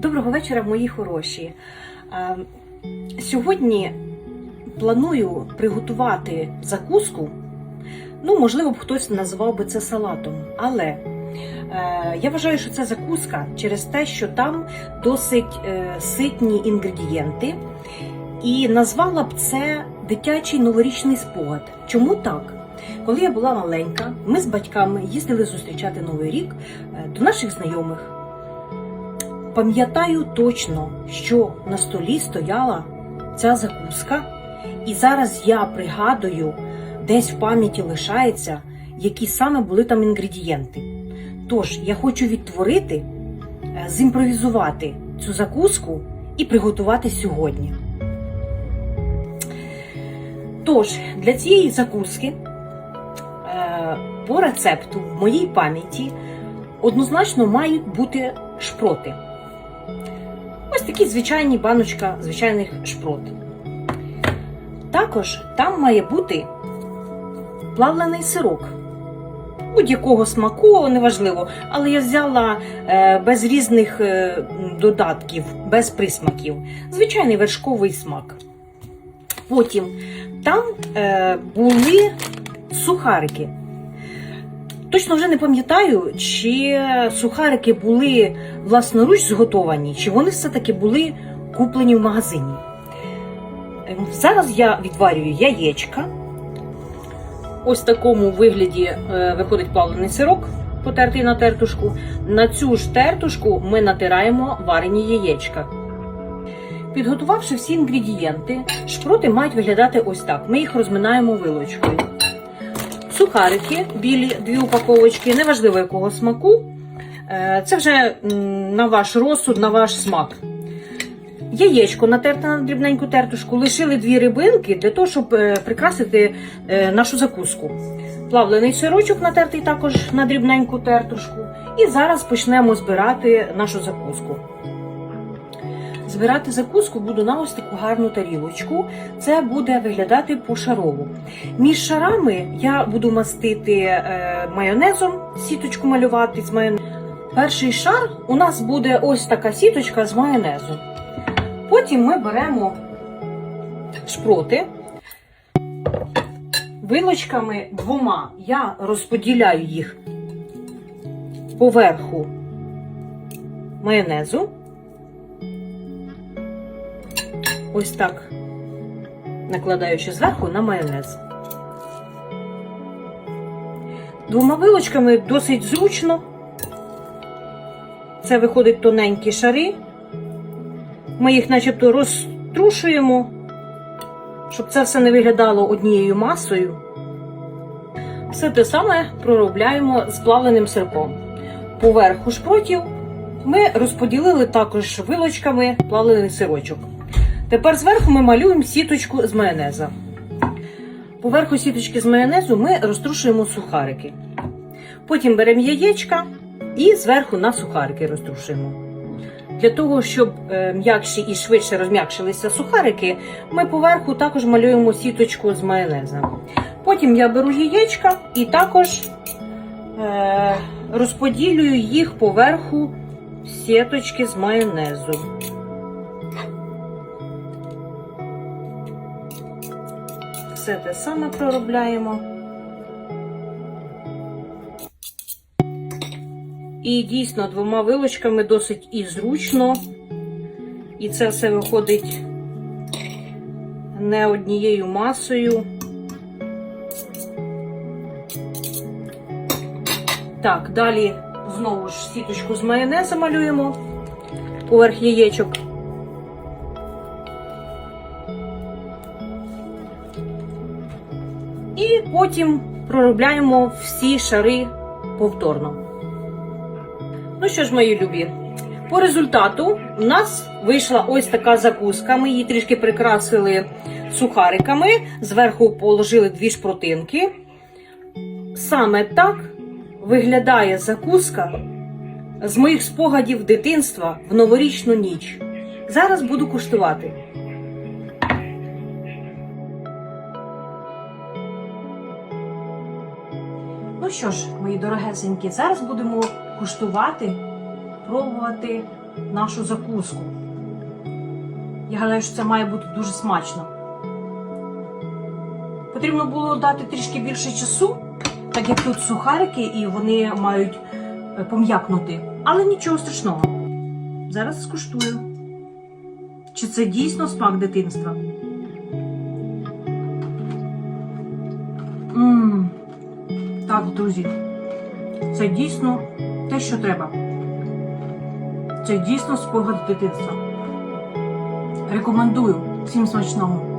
Доброго вечора, мої хороші. Сьогодні планую приготувати закуску. Ну, можливо, б хтось назвав би це салатом, але е, я вважаю, що це закуска через те, що там досить е, ситні інгредієнти, і назвала б це дитячий новорічний спогад. Чому так? Коли я була маленька, ми з батьками їздили зустрічати Новий рік е, до наших знайомих. Пам'ятаю точно, що на столі стояла ця закуска, і зараз я пригадую, десь в пам'яті лишається, які саме були там інгредієнти. Тож я хочу відтворити, е, зімпровізувати цю закуску і приготувати сьогодні. Тож, для цієї закуски е, по рецепту в моїй пам'яті однозначно мають бути шпроти. Ось такі звичайні баночка звичайних шпрот. Також там має бути плавлений сирок. Будь-якого смаку, неважливо, але я взяла е, без різних е, додатків, без присмаків. Звичайний вершковий смак. Потім там е, були сухарики. Точно вже не пам'ятаю, чи сухарики були власноруч зготовані, чи вони все-таки були куплені в магазині. Ем, Зараз я відварюю яєчка. Ось в такому вигляді е, виходить плавлений сирок, потертий на тертушку. На цю ж тертушку ми натираємо варені яєчка. Підготувавши всі інгредієнти, шпроти мають виглядати ось так. Ми їх розминаємо вилочкою. Сухарики, білі дві упаковочки, неважливо якого смаку. Е, Це вже на ваш розсуд, на ваш смак. Яєчко натерте на дрібненьку тертушку, лишили дві рибинки для того, щоб е, прикрасити е, нашу закуску. Плавлений сирочок натертий також на дрібненьку тертушку. І зараз почнемо збирати нашу закуску. Збирати закуску буду на ось таку гарну тарілочку. Це буде виглядати пошарово. Між шарами я буду мастити е, майонезом, сіточку малювати з майонезом. Перший шар у нас буде ось така сіточка з майонезу. Потім ми беремо шпроти. Вилочками двома я розподіляю їх поверху майонезу. Ось так накладаю ще зверху на майонез. Двома вилочками досить зручно. Це виходить тоненькі шари. Ми їх начебто розтрушуємо, щоб це все не виглядало однією масою. Все те саме проробляємо з плавленим сирком. Поверху шпротів ми розподілили також вилочками плавлений сирочок. Тепер зверху ми малюємо сіточку з майонеза. Поверху сіточки з майонезу ми розтрушуємо сухарики. Потім беремо яєчка і зверху на сухарики розтрушуємо. Для того, щоб е, м'якші і швидше розм'якшилися сухарики, ми поверху також малюємо сіточку з майонеза. Потім я беру яєчка і також е, розподілюю їх поверху сіточки з майонезу. Все те саме проробляємо. І дійсно двома вилочками досить і зручно. І це все виходить не однією масою. Так, далі знову ж сіточку з майонезу малюємо поверх яєчок. І потім проробляємо всі шари повторно. Ну що ж, мої любі, по результату у нас вийшла ось така закуска. Ми її трішки прикрасили сухариками, зверху положили дві шпротинки. Саме так виглядає закуска з моїх спогадів дитинства в новорічну ніч. Зараз буду куштувати. Ну що ж, мої дорогесенькі, зараз будемо куштувати, пробувати нашу закуску. Я гадаю, що це має бути дуже смачно. Потрібно було дати трішки більше часу, так як тут сухарики і вони мають е, пом'якнути. Але нічого страшного. Зараз скуштую. Чи це дійсно смак дитинства? Мм. Так, друзі. Це дійсно те, що треба. Це дійсно спогад дитинства. Рекомендую всім смачного.